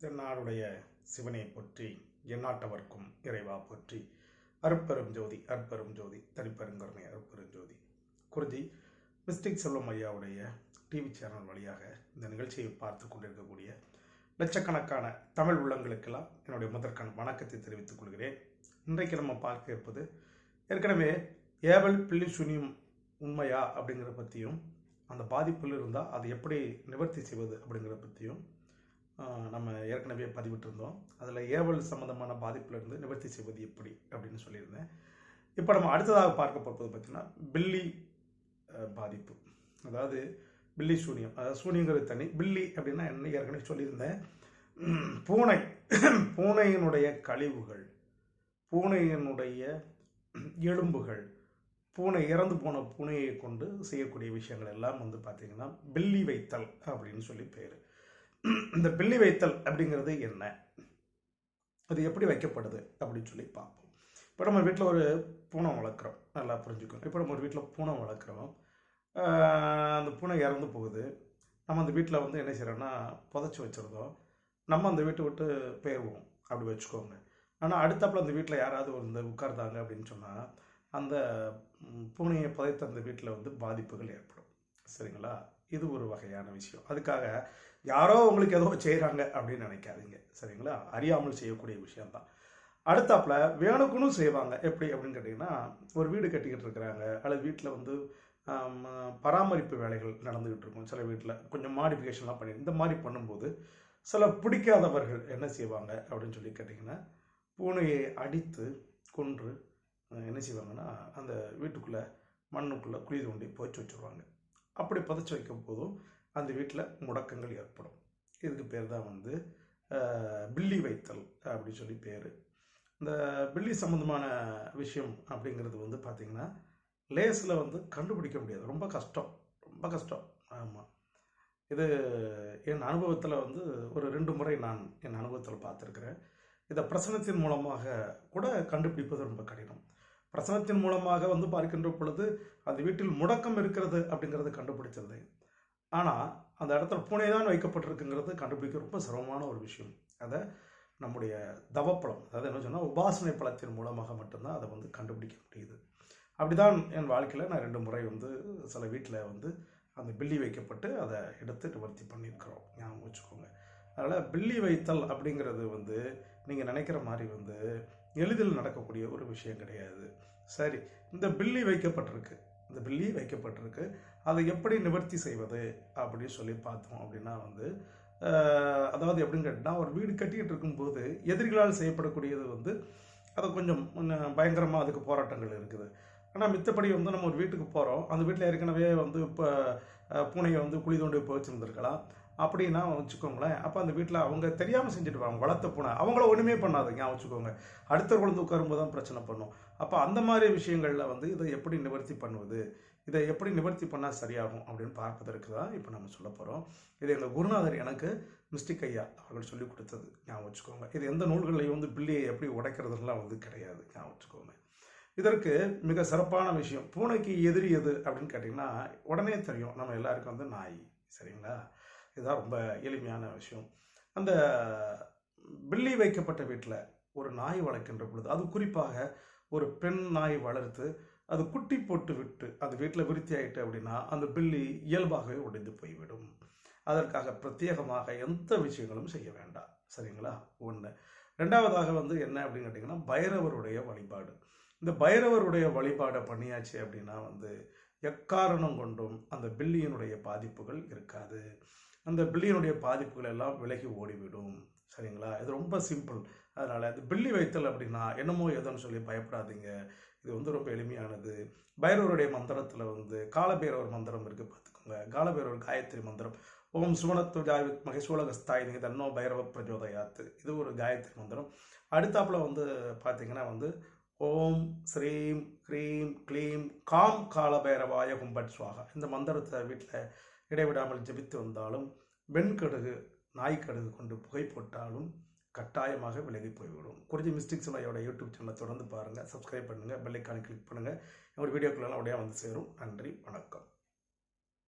தென்னாடுடைய சிவனை போற்றி எந்நாட்டவர்க்கும் இறைவா போற்றி. அருப்பெரும் ஜோதி அற்பெரும் ஜோதி தனிப்பெருங்கருணை அருட்பெரும் ஜோதி. குருஜி மிஸ்டிக் செல்வம் ஐயாவுடைய டிவி சேனல் வழியாக இந்த நிகழ்ச்சியை பார்த்து கொண்டிருக்கக்கூடிய லட்சக்கணக்கான தமிழ் உள்ளங்களுக்கெல்லாம் என்னுடைய முதற்கண் வணக்கத்தை தெரிவித்துக் கொள்கிறேன். இன்றைக்கு நம்ம பார்க்க இருப்பது ஏற்கனவே ஏவல் பில்லி சுனியும் உண்மையா அப்படிங்கிறத பற்றியும் அந்த பாதிப்பில் இருந்தால் அதை எப்படி நிவர்த்தி செய்வது அப்படிங்கிறத பற்றியும் நம்ம ஏற்கனவே பதிவிட்டிருந்தோம். அதில் ஏவல் சம்மந்தமான பாதிப்பிலிருந்து நிவர்த்தி செய்வது எப்படி அப்படின்னு சொல்லியிருந்தேன். இப்போ நம்ம அடுத்ததாக பார்க்க போகிறது பார்த்திங்கன்னா பில்லி பாதிப்பு. அதாவது பில்லி சூனியம். அதாவது சூனியங்கிறது தனி. பில்லி அப்படின்னா என்ன? ஏற்கனவே சொல்லியிருந்தேன். பூனை. பூனையினுடைய கழிவுகள் பூனையினுடைய எலும்புகள் பூனை இறந்து போன பூனையை கொண்டு செய்யக்கூடிய விஷயங்கள் எல்லாம் வந்து பார்த்திங்கன்னா பில்லி வைத்தல் அப்படின்னு சொல்லி பேர். இந்த பில்லி வைத்தல் அப்படிங்கிறது என்ன? அது எப்படி வைக்கப்படுது அப்படின்னு சொல்லி பார்ப்போம். இப்போ நம்ம வீட்டில் ஒரு பூனை வளர்க்குறோம். நல்லா புரிஞ்சுக்கணும் இப்போ நம்ம ஒரு வீட்டில் பூனை வளர்க்குறோம். அந்த பூனை இறந்து போகுது. நம்ம அந்த வீட்டில் வந்து என்ன செய்கிறோன்னா புதைச்சி வச்சுருந்தோம் நம்ம அந்த வீட்டை விட்டு போயிடுவோம் அப்படி வச்சுக்கோங்க. ஆனால் அடுத்தாப்புல அந்த வீட்டில் யாராவது வந்து உட்கார்ந்தாங்க அப்படின்னு சொன்னால் அந்த பூனையை புதைத்த அந்த வீட்டில் வந்து பாதிப்புகள் ஏற்படும். சரிங்களா? இது ஒரு வகையான விஷயம். அதுக்காக யாரோ உங்களுக்கு ஏதோ செய்கிறாங்க அப்படின்னு நினைக்காதீங்க. சரிங்களா? அறியாமல் செய்யக்கூடிய விஷயம்தான். அடுத்தாப்புல வேணுக்குன்னு செய்வாங்க. எப்படி அப்படின்னு கேட்டிங்கன்னா ஒரு வீடு கட்டிக்கிட்டு இருக்கிறாங்க. அல்லது வீட்டில் வந்து பராமரிப்பு வேலைகள் நடந்துக்கிட்டு இருக்கும். சில வீட்டில் கொஞ்சம் மாடிஃபிகேஷன்லாம் பண்ணி இந்த மாதிரி பண்ணும்போது சில பிடிக்காதவர்கள் என்ன செய்வாங்க அப்படின்னு சொல்லி கேட்டிங்கன்னா பூனையை அடித்து கொன்று என்ன செய்வாங்கன்னா அந்த வீட்டுக்குள்ளே மண்ணுக்குள்ளே குழி தோண்டி போச்சு வச்சுருவாங்க. அப்படி புதைச்சி வைக்கும் போதும் அந்த வீட்டில் முடக்கங்கள் ஏற்படும். இதுக்கு பேர் தான் வந்து பில்லி வைத்தல் அப்படின்னு சொல்லி பேர். இந்த பில்லி சம்மந்தமான விஷயம் அப்படிங்கிறது வந்து பார்த்திங்கன்னா லேஸில் வந்து கண்டுபிடிக்க முடியாது. ரொம்ப கஷ்டம். ரொம்ப கஷ்டம். ஆமாம் இது என் அனுபவத்தில் வந்து ஒரு ரெண்டு முறை நான் என் அனுபவத்தில் பார்த்துருக்குறேன். இதை பிரசனத்தின் மூலமாக கூட கண்டுபிடிப்பது ரொம்ப கடினம். பிரசனத்தின் மூலமாக வந்து பார்க்கின்ற பொழுது அந்த வீட்டில் முடக்கம் இருக்கிறது அப்படிங்கிறது கண்டுபிடிச்சது ஆனால் அந்த இடத்துல பூனை தான் வைக்கப்பட்டிருக்குங்கிறது கண்டுபிடிக்க ரொம்ப சிரமமான ஒரு விஷயம். அதை நம்முடைய தவப்பழம் அதாவது என்ன சொன்னால் உபாசனை பழத்தின் மூலமாக மட்டும்தான் அதை வந்து கண்டுபிடிக்க முடியுது. அப்படிதான் என் வாழ்க்கையில் நான் ரெண்டு முறை வந்து சில வீட்டில் வந்து அந்த பில்லி வைக்கப்பட்டு அதை எடுத்து நிவர்த்தி பண்ணியிருக்கிறோம். ஞாபகம் வச்சுக்கோங்க. அதனால் பில்லி வைத்தல் அப்படிங்கிறது வந்து நீங்கள் நினைக்கிற மாதிரி வந்து எளிதில் நடக்கக்கூடிய ஒரு விஷயம் கிடையாது. சரி இந்த பில்லி வைக்கப்பட்டிருக்கு. இந்த பில்லி வைக்கப்பட்டிருக்கு. அதை எப்படி நிவர்த்தி செய்வது அப்படின்னு சொல்லி பார்த்தோம் அப்படின்னா வந்து அதாவது எப்படின்னு கேட்டால் ஒரு வீடு கட்டிக்கிட்டு இருக்கும்போது எதிரிகளால் செய்யப்படக்கூடியது வந்து அது கொஞ்சம் பயங்கரமாக அதுக்கு போராட்டங்கள் இருக்குது. ஆனால் மித்தபடி வந்து நம்ம ஒரு வீட்டுக்கு போகிறோம் அந்த வீட்டில் ஏற்கனவே வந்து இப்போ பூனையை வந்து குழி தோண்டி போய் வச்சுருந்துருக்கலாம். அப்படின்னா வச்சுக்கோங்களேன். அப்போ அந்த வீட்டில் அவங்க தெரியாமல் செஞ்சுட்டு இருப்பாங்க வளர்த்த பூனை. அவங்கள ஒன்றுமே பண்ணாது ஞாபகம் வச்சுக்கோங்க. அடுத்த குழந்தை உட்காரும்போது தான் பிரச்சனை பண்ணும். அப்போ அந்த மாதிரி விஷயங்களில் வந்து இதை எப்படி நிவர்த்தி பண்ணுவது? இதை எப்படி நிவர்த்தி பண்ணால் சரியாகும் அப்படின்னு பார்ப்பதற்கு தான் இப்போ நம்ம சொல்ல போகிறோம் இது எங்கள் குருநாதர் எனக்கு மிஸ்டிக் ஐயா அவர்கள் சொல்லி கொடுத்தது ஞாபகம் வச்சுக்கோங்க. இது எந்த நூல்கள்லையும் வந்து பில்லியை எப்படி உடைக்கிறதுலாம் வந்து கிடையாது. ஞாபகம் வச்சுக்கோங்க. இதற்கு மிக சிறப்பான விஷயம் பூனைக்கு எதிரி எது அப்படின்னு கேட்டிங்கன்னா உடனே தெரியும். நம்ம எல்லாருக்கும் வந்து நாய். சரிங்களா? இதுதான் ரொம்ப எளிமையான விஷயம். அந்த பில்லி வைக்கப்பட்ட வீட்டில் ஒரு நாய் வளர்க்கின்ற பொழுது அது குறிப்பாக ஒரு பெண் நாய் வளர்த்து அது குட்டி போட்டு விட்டு அது வீட்டில் விருத்தி ஆகிட்டு அப்படின்னா அந்த பில்லி இயல்பாகவே உடைந்து போய்விடும். அதற்காக பிரத்யேகமாக எந்த விஷயங்களும் செய்ய வேண்டாம். சரிங்களா? ஒன்று ரெண்டாவதாக வந்து என்ன அப்படின்னு கேட்டிங்கன்னா பைரவருடைய வழிபாடு. இந்த பைரவருடைய வழிபாடை பண்ணியாச்சு அப்படின்னா வந்து எக்காரணம் கொண்டும் அந்த பில்லியனுடைய பாதிப்புகள் இருக்காது. அந்த பில்லியனுடைய பாதிப்புகள் எல்லாம் விலகி ஓடிவிடும். சரிங்களா? இது ரொம்ப சிம்பிள். அதனால் இந்த பில்லி வைத்தல் அப்படின்னா என்னமோ ஏதோன்னு சொல்லி பயப்படாதீங்க. இது வந்து ரொம்ப எளிமையானது. பைரவருடைய மந்திரத்தில் வந்து காலபைரவர் மந்திரம் இருக்குது பார்த்துக்கோங்க. காலபைரவர் காயத்ரி மந்திரம். ஓம் சுவனத்து ஜாவி மகேஸ்வலகஸ்தாய் நீங்கள் தன்னோ பைரவ பிரஜோதயாத்து. இது ஒரு காயத்ரி மந்திரம். அடுத்தாப்புல வந்து பார்த்தீங்கன்னா வந்து ஓம் ஸ்ரீம் க்ரீம் க்ளீம் காம் காலபைரவாய கும்பட் சுவாகா. இந்த மந்திரத்தை வீட்டில் இடைவிடாமல் ஜெபித்து வந்தாலும் வெண்கடுகு நாய்க்கடுகு கொண்டு புகை போட்டாலும் கட்டாயமாக விலகி போய்விடும். குறிஞ்சி மிஸ்டிக்ஸ் ஐயோட யூடியூப் சேனலை தொடர்ந்து பாருங்கள் சப்ஸ்கிரைப் பண்ணுங்கள் பெல்லைக்கானை கிளிக் பண்ணுங்கள் எங்கள் வீடியோக்குள்ளெல்லாம் உடனே வந்து சேரும். நன்றி வணக்கம்.